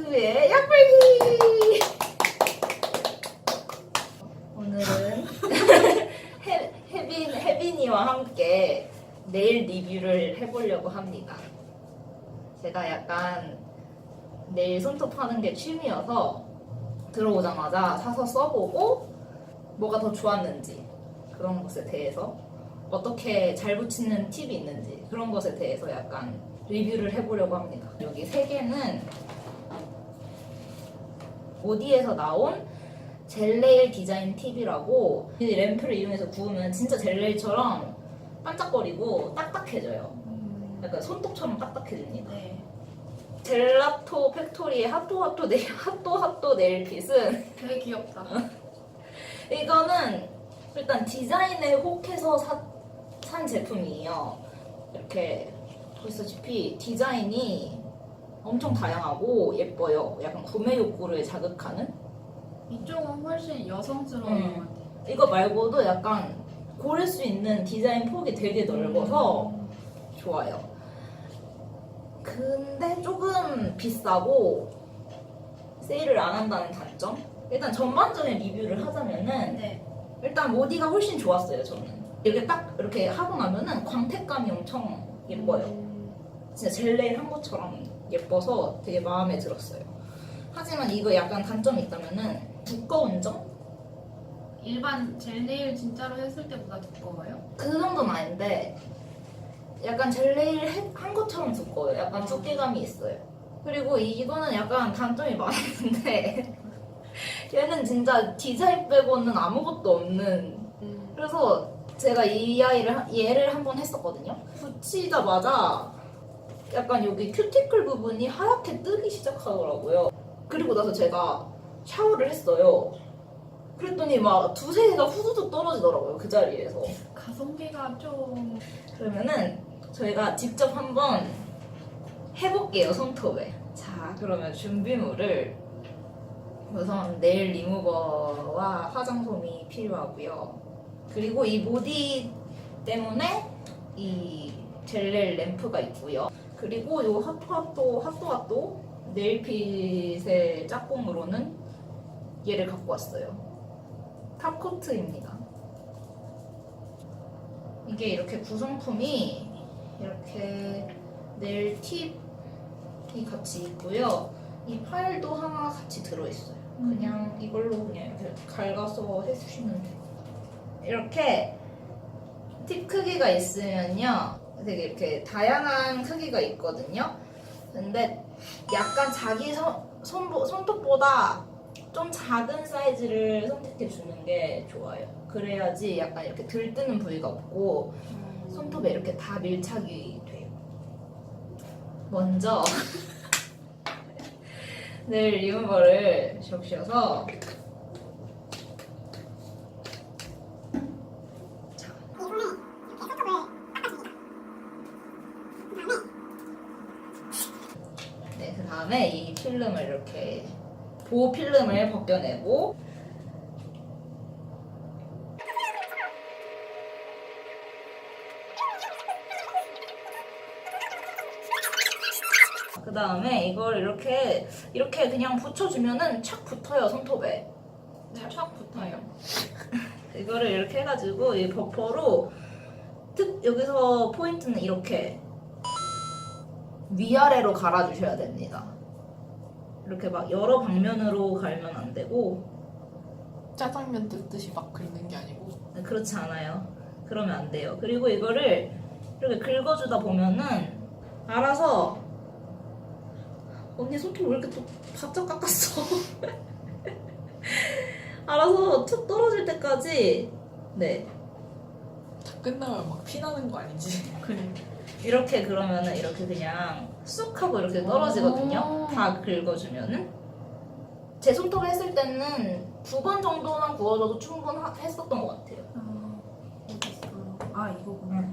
수의 약불기! 오늘은 해, 혜빈, 혜빈이와 함께 네일 리뷰를 해보려고 합니다. 제가 약간 네일 손톱 하는 게 취미여서 들어오자마자 사서 써보고 뭐가 더 좋았는지 그런 것에 대해서 어떻게 잘 붙이는 팁이 있는지 그런 것에 대해서 약간 리뷰를 해보려고 합니다. 여기 세 개는 오디에서 나온 젤레일 디자인 팁이라고 이 램프를 이용해서 구우면 진짜 젤레일처럼 반짝거리고 딱딱해져요. 약간 손톱처럼 딱딱해집니다. 네. 젤라토 팩토리의 핫도핫도 네일 핫도핫도 네일핏은 되게 귀엽다. 이거는 일단 디자인에 혹해서 사- 산 제품이에요. 이렇게 보시다시피 디자인이 엄청 다양하고 예뻐요. 약간 구매 욕구를 자극하는 이쪽은 훨씬 여성스러운 음. 것 같아요. 이거 말고도 약간 고를 수 있는 디자인 폭이 되게 넓어서 음. 좋아요. 근데 조금 비싸고 세일을 안 한다는 단점? 일단 전반적인 리뷰를 하자면은 네. 일단 모디가 훨씬 좋았어요 저는. 이렇게 딱 이렇게 하고 나면은 광택감이 엄청 예뻐요. 음. 진짜 젤레일 한 것처럼 예뻐서 되게 마음에 들었어요. 하지만 이거 약간 단점이 있다면은 두꺼운 점? 일반 젤네일 진짜로 했을 때보다 두꺼워요? 그 정도는 아닌데 약간 젤레일 해- 한 것처럼 두꺼워요. 약간 두께감이 있어요. 그리고 이거는 약간 단점이 많은데 얘는 진짜 디자인 빼고는 아무것도 없는 그래서 제가 이 아이를 한- 얘를 한 번 했었거든요. 붙이자마자 약간 여기 큐티클 부분이 하얗게 뜨기 시작하더라고요. 그리고 나서 제가 샤워를 했어요. 그랬더니 막 두세 개가 후두둑 떨어지더라고요 그 자리에서. 가성비가 좀 그러면은 저희가 직접 한번 해볼게요 손톱에. 자 그러면 준비물을 우선 네일 리무버와 화장솜이 필요하고요. 그리고 이 모디 때문에 이 젤 렐 램프가 있고요. 그리고 요 핫도핫도 핫도핫도 네일핏의 짝꿍으로는 얘를 갖고 왔어요. 탑코트입니다. 이게 이렇게 구성품이 이렇게 네일 팁이 같이 있고요. 이 파일도 하나 같이 들어있어요. 그냥 이걸로 그냥 이렇게 갉아서 해주시면 돼요. 이렇게 팁 크기가 있으면요. 되게 이렇게 다양한 크기가 있거든요. 근데 약간 자기 손, 손, 손톱보다 좀 작은 사이즈를 선택해 주는 게 좋아요. 그래야지 약간 이렇게 들뜨는 부위가 없고 손톱에 이렇게 다 밀착이 돼요. 먼저 늘 리무버를 적셔서 네, 그 다음에 이 필름을 이렇게 보호 필름을 벗겨내고 그 다음에 이걸 이렇게 이렇게 그냥 붙여주면은 착 붙어요 손톱에 네, 촥 붙어요. 이거를 이렇게 해가지고 이 버퍼로 특 여기서 포인트는 이렇게 위아래로 갈아주셔야 됩니다 이렇게 막 여러 방면으로 갈면 안 되고 짜장면 뜯듯이 막 긁는 게 아니고 네, 그렇지 않아요. 그러면 안 돼요. 그리고 이거를 이렇게 긁어주다 보면은 알아서 언니 손톱 왜 이렇게 또 바짝 깎았어? 알아서 툭 떨어질 때까지 네 다 끝나면 막 피나는 거 아니지? 그래. 이렇게 그러면은 이렇게 그냥 쑥 하고 이렇게 떨어지거든요. 오. 다 긁어주면은 제 손톱 했을 때는 두 번 정도만 구워줘도 충분했었던 것 같아요. 아, 어디 있어? 아 이거구나.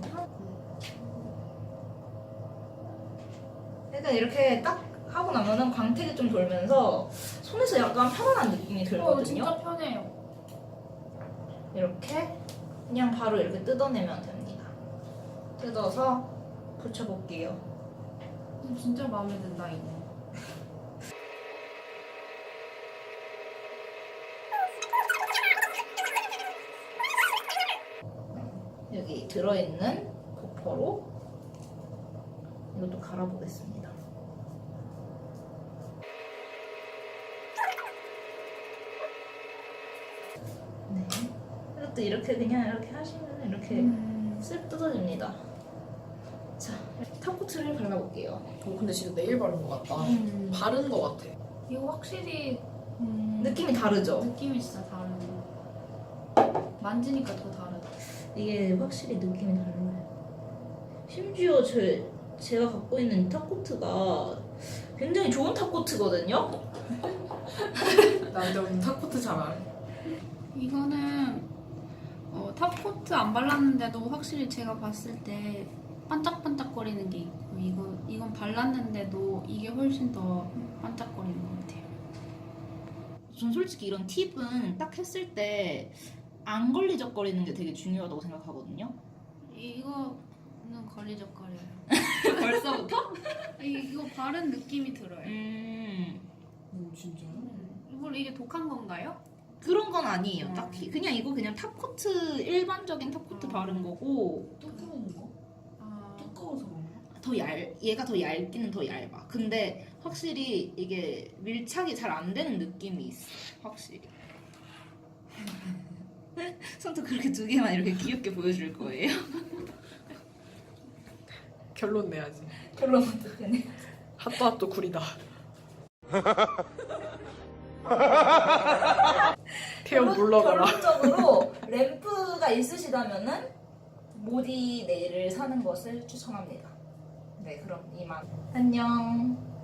약간 이렇게 딱 하고 나면은 광택이 좀 돌면서 손에서 약간 편안한 느낌이 어, 들거든요. 진짜 편해요. 이렇게 그냥 바로 이렇게 뜯어내면 됩니다. 뜯어서 붙여볼게요. 음, 진짜 마음에 든다 이거. 여기 들어있는 버퍼로 이것도 갈아보겠습니다. 네. 이것도 이렇게 그냥 이렇게 하시면 이렇게 음. 쓱 뜯어집니다. 자, 탑코트를 발라볼게요. 어, 근데 진짜 네일 바른 것 같다. 음. 바른 것 같아. 이거 확실히 음, 느낌이 다르죠? 느낌이 진짜 다르네. 만지니까 더 다르다. 이게 확실히 느낌이 달라요. 심지어 제, 제가 갖고 있는 이 탑코트가 굉장히 좋은 탑코트거든요? 나 근데 오늘 타코트 잘 알아. 이거는 어, 탑코트 안 발랐는데도 확실히 제가 봤을 때 반짝반짝거리는 게 있고 이거 이건 발랐는데도 이게 훨씬 더 반짝거리는 것 같아요. 전 솔직히 이런 팁은 딱 했을 때 안 걸리적거리는 게 되게 중요하다고 생각하거든요. 이거는 걸리적거려요. 벌써부터? 이- 이거 바른 느낌이 들어요. 음, 오 진짜요? 음, 이걸 이게 독한 건가요? 그런 건 아니에요, 음. 딱히. 그냥 이거 그냥 탑코트, 일반적인 탑코트 음. 바른 거고, 두꺼운 거? 아, 두꺼워서 그런가? 더 얇, 얘가 더 얇기는 더 얇아. 근데 확실히 이게 밀착이 잘 안 되는 느낌이 있어. 확실히. 손톱 그렇게 두 개만 이렇게 귀엽게 보여줄 거예요. 결론 내야지. 결론 어떡하네. 핫도 핫도 구리다. 태연 물러가라. 결론적으로 램프가 있으시다면은 모디 네일을 사는 것을 추천합니다. 네, 그럼 이만. 안녕.